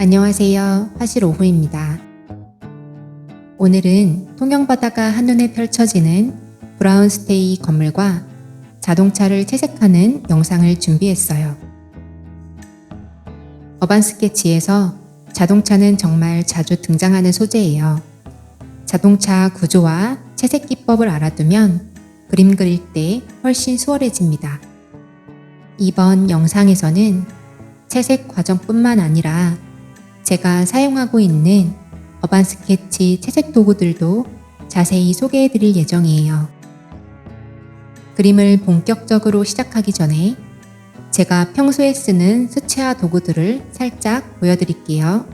안녕하세요. 화실 오후입니다. 오늘은 통영바다가 한눈에 펼쳐지는 브라운스테이 건물과 자동차를 채색하는 영상을 준비했어요. 어반 스케치에서 자동차는 정말 자주 등장하는 소재예요. 자동차 구조와 채색 기법을 알아두면 그림 그릴 때 훨씬 수월해집니다. 이번 영상에서는 채색 과정뿐만 아니라 제가 사용하고 있는 어반 스케치 채색 도구들도 자세히 소개해 드릴 예정이에요. 그림을 본격적으로 시작하기 전에 제가 평소에 쓰는 수채화 도구들을 살짝 보여드릴게요.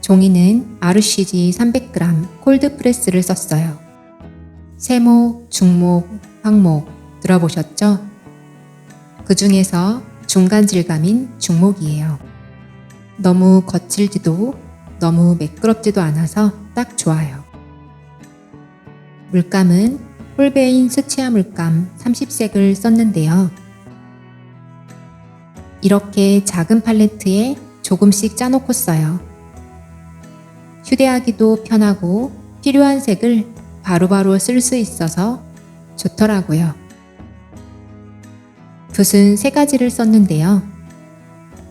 종이는 RCG 300g 콜드프레스를 썼어요. 세목, 중목, 황목 들어보셨죠? 그 중에서 중간 질감인 중목이에요. 너무 거칠지도 너무 매끄럽지도 않아서 딱 좋아요. 물감은 홀베인 수치화 물감 30색을 썼는데요. 이렇게 작은 팔레트에 조금씩 짜놓고 써요. 휴대하기도 편하고 필요한 색을 바로바로 쓸 수 있어서 좋더라고요. 붓은 세 가지를 썼는데요.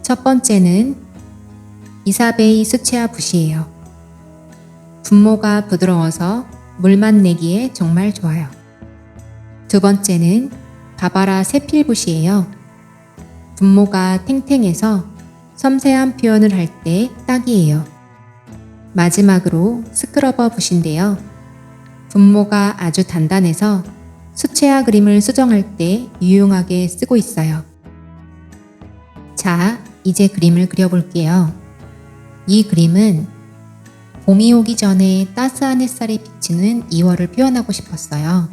첫 번째는 이사베이 수채화 붓이에요. 분모가 부드러워서 물만 내기에 정말 좋아요. 두 번째는 바바라 세필 붓이에요. 분모가 탱탱해서 섬세한 표현을 할 때 딱이에요. 마지막으로 스크러버 붓인데요. 분모가 아주 단단해서 수채화 그림을 수정할 때 유용하게 쓰고 있어요. 자, 이제 그림을 그려볼게요. 이 그림은 봄이 오기 전에 따스한 햇살이 비치는 2월을 표현하고 싶었어요.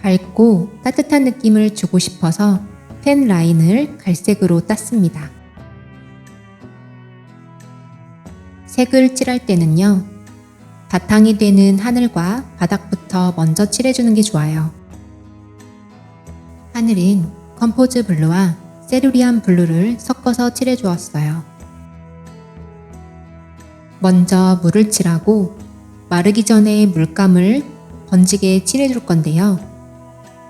밝고 따뜻한 느낌을 주고 싶어서 펜 라인을 갈색으로 땄습니다. 색을 칠할 때는요, 바탕이 되는 하늘과 바닥부터 먼저 칠해주는 게 좋아요. 하늘은 컴포즈 블루와 세루리안 블루를 섞어서 칠해주었어요. 먼저 물을 칠하고 마르기 전에 물감을 번지게 칠해줄 건데요.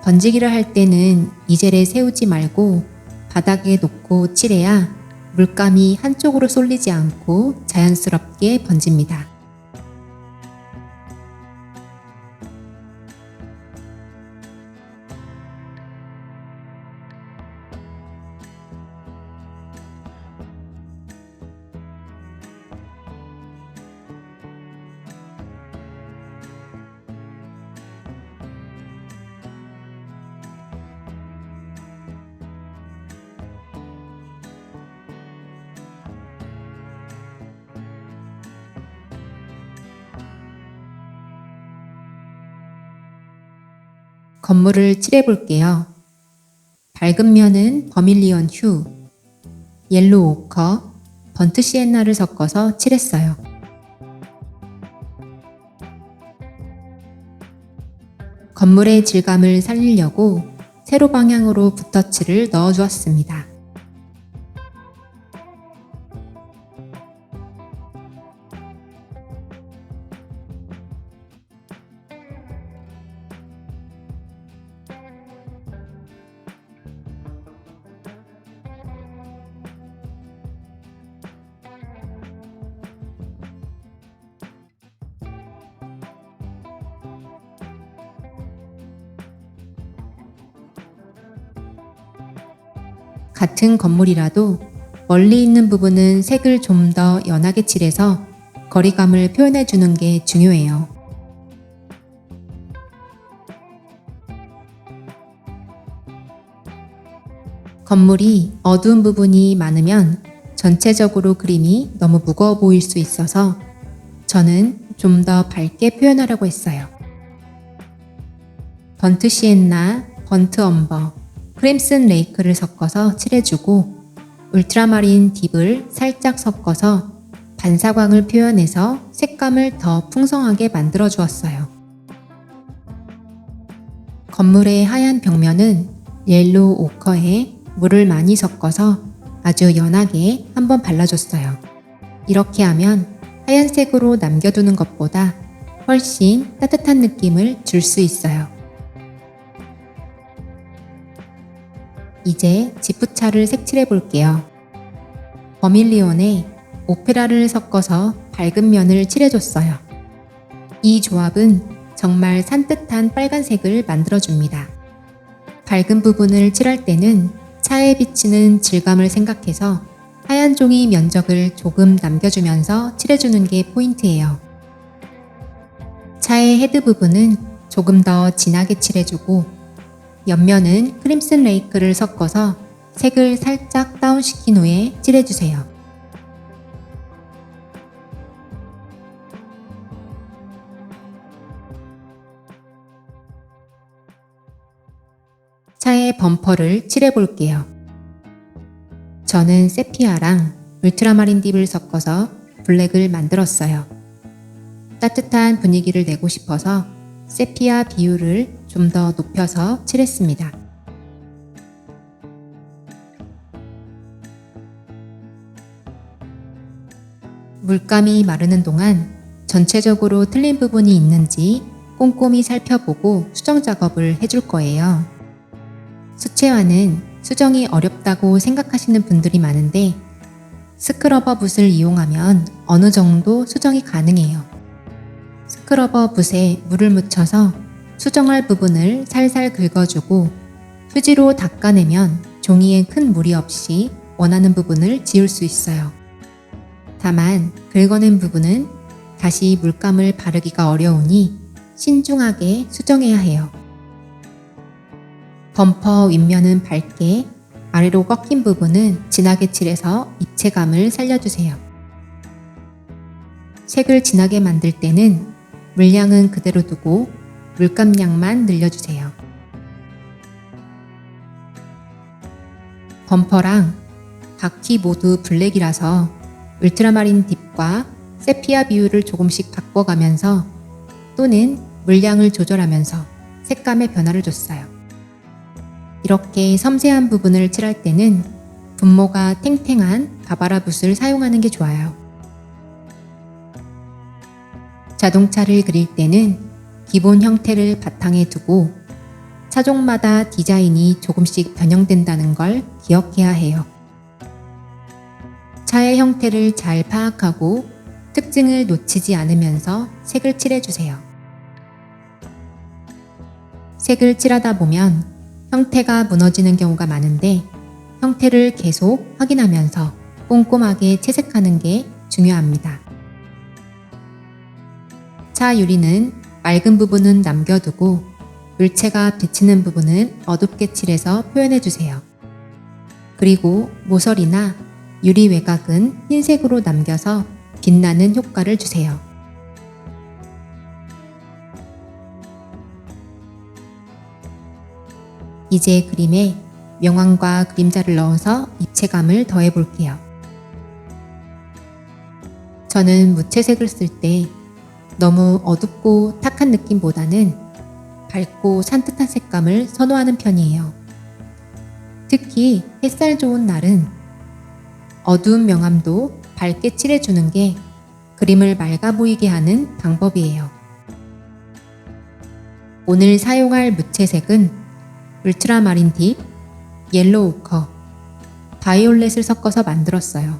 번지기를 할 때는 이젤에 세우지 말고 바닥에 놓고 칠해야 물감이 한쪽으로 쏠리지 않고 자연스럽게 번집니다. 건물을 칠해볼게요. 밝은 면은 버밀리언 휴, 옐로우 오커, 번트 시엔나를 섞어서 칠했어요. 건물의 질감을 살리려고 세로 방향으로 붓터치를 넣어주었습니다. 같은 건물이라도 멀리 있는 부분은 색을 좀 더 연하게 칠해서 거리감을 표현해 주는 게 중요해요. 건물이 어두운 부분이 많으면 전체적으로 그림이 너무 무거워 보일 수 있어서 저는 좀 더 밝게 표현하려고 했어요. 번트 시엔나, 번트 엄버, 크림슨 레이크를 섞어서 칠해주고 울트라마린 딥을 살짝 섞어서 반사광을 표현해서 색감을 더 풍성하게 만들어 주었어요. 건물의 하얀 벽면은 옐로우 오커에 물을 많이 섞어서 아주 연하게 한번 발라줬어요. 이렇게 하면 하얀색으로 남겨두는 것보다 훨씬 따뜻한 느낌을 줄 수 있어요. 이제 지프차를 색칠해 볼게요. 버밀리온에 오페라를 섞어서 밝은 면을 칠해줬어요. 이 조합은 정말 산뜻한 빨간색을 만들어줍니다. 밝은 부분을 칠할 때는 차에 비치는 질감을 생각해서 하얀 종이 면적을 조금 남겨주면서 칠해주는 게 포인트예요. 차의 헤드 부분은 조금 더 진하게 칠해주고 옆면은 크림슨 레이크를 섞어서 색을 살짝 다운시킨 후에 칠해주세요. 차의 범퍼를 칠해볼게요. 저는 세피아랑 울트라마린 딥을 섞어서 블랙을 만들었어요. 따뜻한 분위기를 내고 싶어서 세피아 비율을 좀 더 높여서 칠했습니다. 물감이 마르는 동안 전체적으로 틀린 부분이 있는지 꼼꼼히 살펴보고 수정 작업을 해줄 거예요. 수채화는 수정이 어렵다고 생각하시는 분들이 많은데 스크러버 붓을 이용하면 어느 정도 수정이 가능해요. 스크러버 붓에 물을 묻혀서 수정할 부분을 살살 긁어주고 휴지로 닦아내면 종이에 큰 무리 없이 원하는 부분을 지울 수 있어요. 다만 긁어낸 부분은 다시 물감을 바르기가 어려우니 신중하게 수정해야 해요. 범퍼 윗면은 밝게 아래로 꺾인 부분은 진하게 칠해서 입체감을 살려주세요. 색을 진하게 만들 때는 물량은 그대로 두고 물감량만 늘려주세요. 범퍼랑 바퀴 모두 블랙이라서 울트라마린 딥과 세피아 비율을 조금씩 바꿔가면서 또는 물량을 조절하면서 색감의 변화를 줬어요. 이렇게 섬세한 부분을 칠할 때는 분모가 탱탱한 바바라 붓을 사용하는 게 좋아요. 자동차를 그릴 때는 기본 형태를 바탕에 두고 차종마다 디자인이 조금씩 변형된다는 걸 기억해야 해요. 차의 형태를 잘 파악하고 특징을 놓치지 않으면서 색을 칠해주세요. 색을 칠하다 보면 형태가 무너지는 경우가 많은데 형태를 계속 확인하면서 꼼꼼하게 채색하는 게 중요합니다. 차 유리는 맑은 부분은 남겨두고 물체가 비치는 부분은 어둡게 칠해서 표현해 주세요. 그리고 모서리나 유리 외곽은 흰색으로 남겨서 빛나는 효과를 주세요. 이제 그림에 명암과 그림자를 넣어서 입체감을 더해 볼게요. 저는 무채색을 쓸때 너무 어둡고 탁한 느낌보다는 밝고 산뜻한 색감을 선호하는 편이에요. 특히 햇살 좋은 날은 어두운 명암도 밝게 칠해주는 게 그림을 맑아 보이게 하는 방법이에요. 오늘 사용할 무채색은 울트라마린 딥, 옐로우 오커, 바이올렛을 섞어서 만들었어요.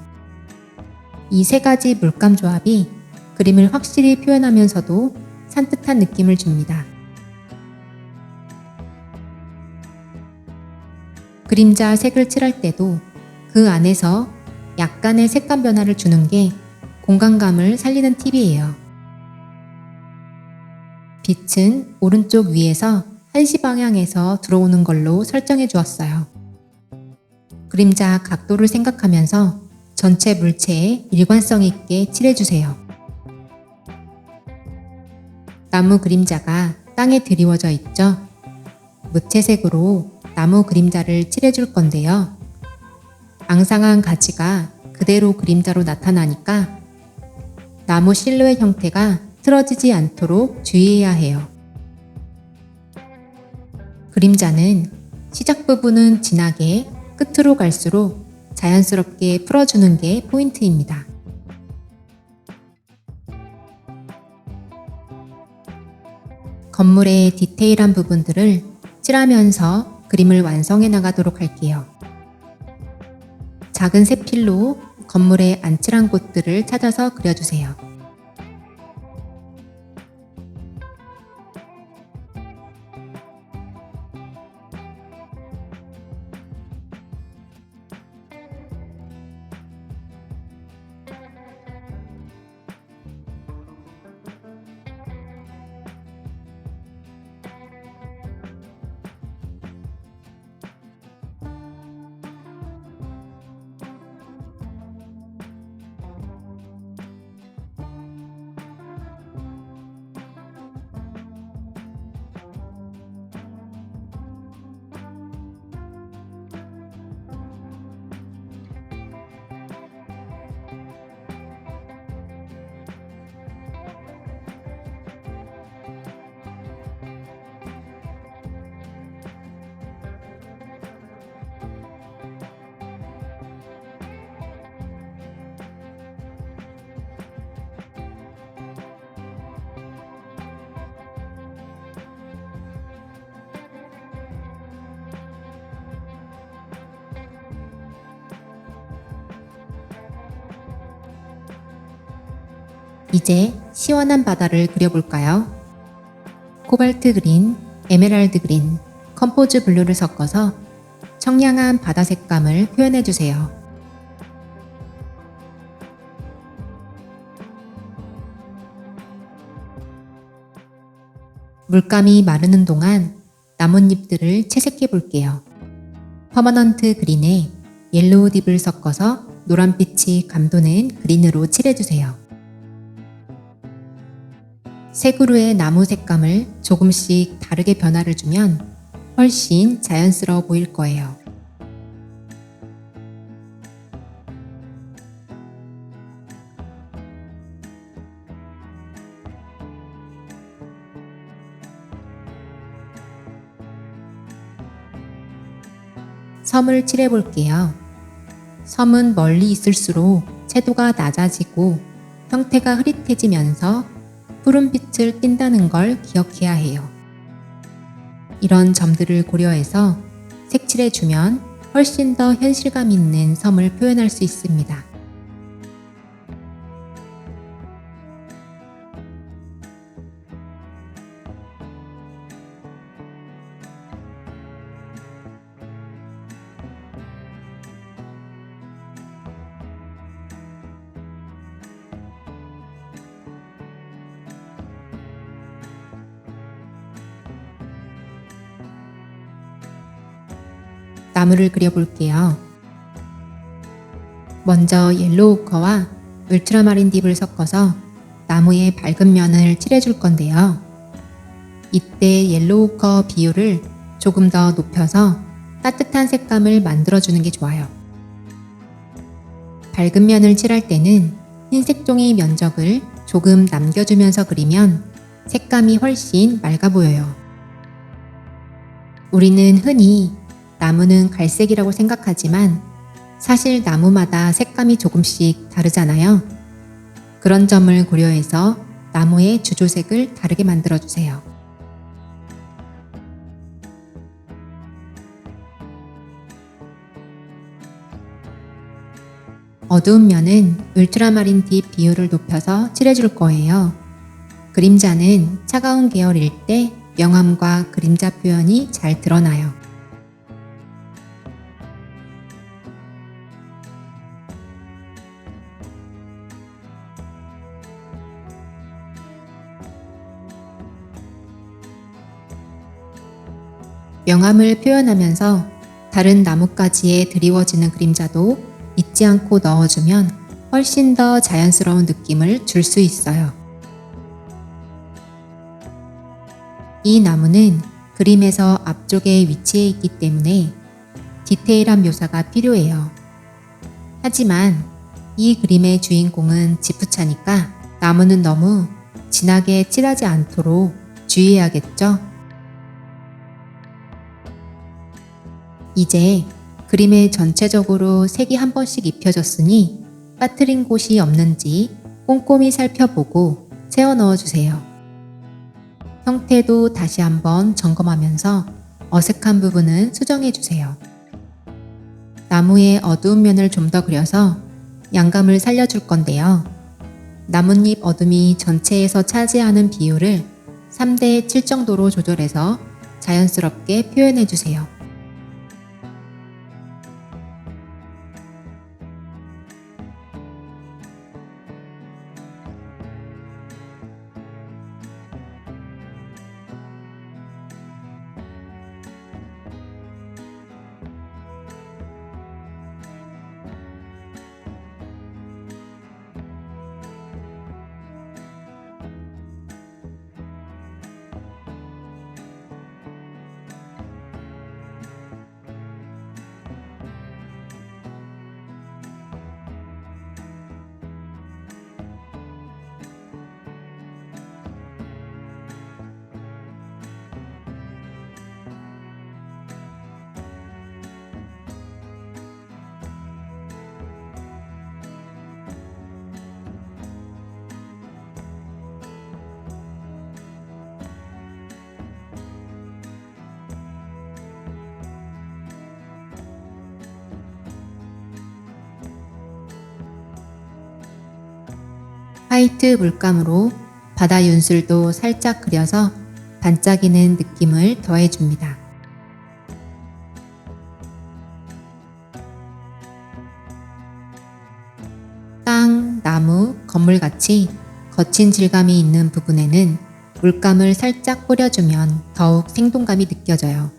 이 세 가지 물감 조합이 그림을 확실히 표현하면서도 산뜻한 느낌을 줍니다. 그림자 색을 칠할 때도 그 안에서 약간의 색감 변화를 주는 게 공간감을 살리는 팁이에요. 빛은 오른쪽 위에서 1시 방향에서 들어오는 걸로 설정해 주었어요. 그림자 각도를 생각하면서 전체 물체에 일관성 있게 칠해주세요. 나무 그림자가 땅에 드리워져 있죠? 무채색으로 나무 그림자를 칠해줄 건데요. 앙상한 가지가 그대로 그림자로 나타나니까 나무 실루엣 형태가 틀어지지 않도록 주의해야 해요. 그림자는 시작 부분은 진하게, 끝으로 갈수록 자연스럽게 풀어주는 게 포인트입니다. 건물의 디테일한 부분들을 칠하면서 그림을 완성해 나가도록 할게요. 작은 세필로 건물의 안칠한 곳들을 찾아서 그려주세요. 이제 시원한 바다를 그려볼까요? 코발트 그린, 에메랄드 그린, 컴포즈 블루를 섞어서 청량한 바다 색감을 표현해주세요. 물감이 마르는 동안 나뭇잎들을 채색해 볼게요. 퍼머넌트 그린에 옐로우 딥을 섞어서 노란빛이 감도는 그린으로 칠해주세요. 색으로의 나무 색감을 조금씩 다르게 변화를 주면 훨씬 자연스러워 보일 거예요. 섬을 칠해 볼게요. 섬은 멀리 있을수록 채도가 낮아지고 형태가 흐릿해지면서 푸른빛을 띈다는 걸 기억해야 해요. 이런 점들을 고려해서 색칠해 주면 훨씬 더 현실감 있는 섬을 표현할 수 있습니다. 나무를 그려볼게요. 먼저 옐로우 오커와 울트라마린 딥을 섞어서 나무의 밝은 면을 칠해줄 건데요. 이때 옐로우 오커 비율을 조금 더 높여서 따뜻한 색감을 만들어주는 게 좋아요. 밝은 면을 칠할 때는 흰색 종이 면적을 조금 남겨주면서 그리면 색감이 훨씬 맑아 보여요. 우리는 흔히 나무는 갈색이라고 생각하지만 사실 나무마다 색감이 조금씩 다르잖아요. 그런 점을 고려해서 나무의 주조색을 다르게 만들어 주세요. 어두운 면은 울트라마린 딥 비율을 높여서 칠해줄 거예요. 그림자는 차가운 계열일 때 명암과 그림자 표현이 잘 드러나요. 명암을 표현하면서 다른 나뭇가지에 드리워지는 그림자도 잊지 않고 넣어주면 훨씬 더 자연스러운 느낌을 줄 수 있어요. 이 나무는 그림에서 앞쪽에 위치해 있기 때문에 디테일한 묘사가 필요해요. 하지만 이 그림의 주인공은 지프차니까 나무는 너무 진하게 칠하지 않도록 주의해야겠죠? 이제 그림에 전체적으로 색이 한 번씩 입혀졌으니 빠뜨린 곳이 없는지 꼼꼼히 살펴보고 세워 넣어 주세요. 형태도 다시 한번 점검하면서 어색한 부분은 수정해 주세요. 나무의 어두운 면을 좀 더 그려서 양감을 살려줄 건데요. 나뭇잎 어둠이 전체에서 차지하는 비율을 3대 7 정도로 조절해서 자연스럽게 표현해 주세요. 화이트 물감으로 바다 윤술도 살짝 그려서 반짝이는 느낌을 더해줍니다. 땅, 나무, 건물같이 거친 질감이 있는 부분에는 물감을 살짝 뿌려주면 더욱 생동감이 느껴져요.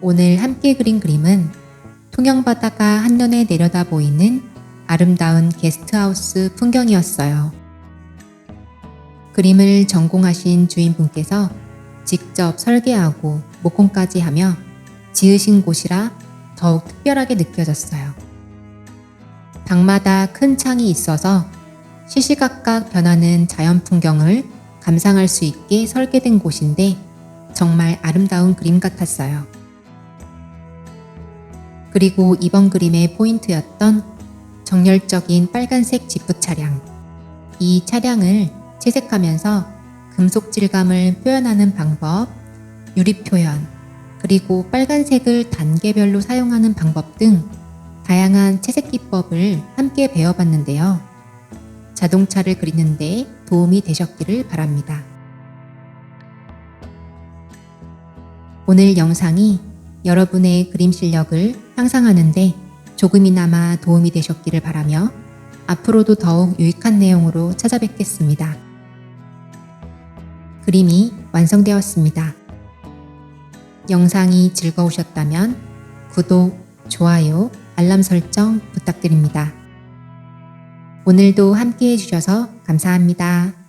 오늘 함께 그린 그림은 통영바다가 한눈에 내려다 보이는 아름다운 게스트하우스 풍경이었어요. 그림을 전공하신 주인분께서 직접 설계하고 목공까지 하며 지으신 곳이라 더욱 특별하게 느껴졌어요. 방마다 큰 창이 있어서 시시각각 변하는 자연 풍경을 감상할 수 있게 설계된 곳인데 정말 아름다운 그림 같았어요. 그리고 이번 그림의 포인트였던 정열적인 빨간색 지프 차량. 이 차량을 채색하면서 금속 질감을 표현하는 방법, 유리 표현, 그리고 빨간색을 단계별로 사용하는 방법 등 다양한 채색 기법을 함께 배워봤는데요. 자동차를 그리는데 도움이 되셨기를 바랍니다. 오늘 영상이 여러분의 그림 실력을 향상하는데 조금이나마 도움이 되셨기를 바라며 앞으로도 더욱 유익한 내용으로 찾아뵙겠습니다. 그림이 완성되었습니다. 영상이 즐거우셨다면 구독, 좋아요, 알람 설정 부탁드립니다. 오늘도 함께 해주셔서 감사합니다.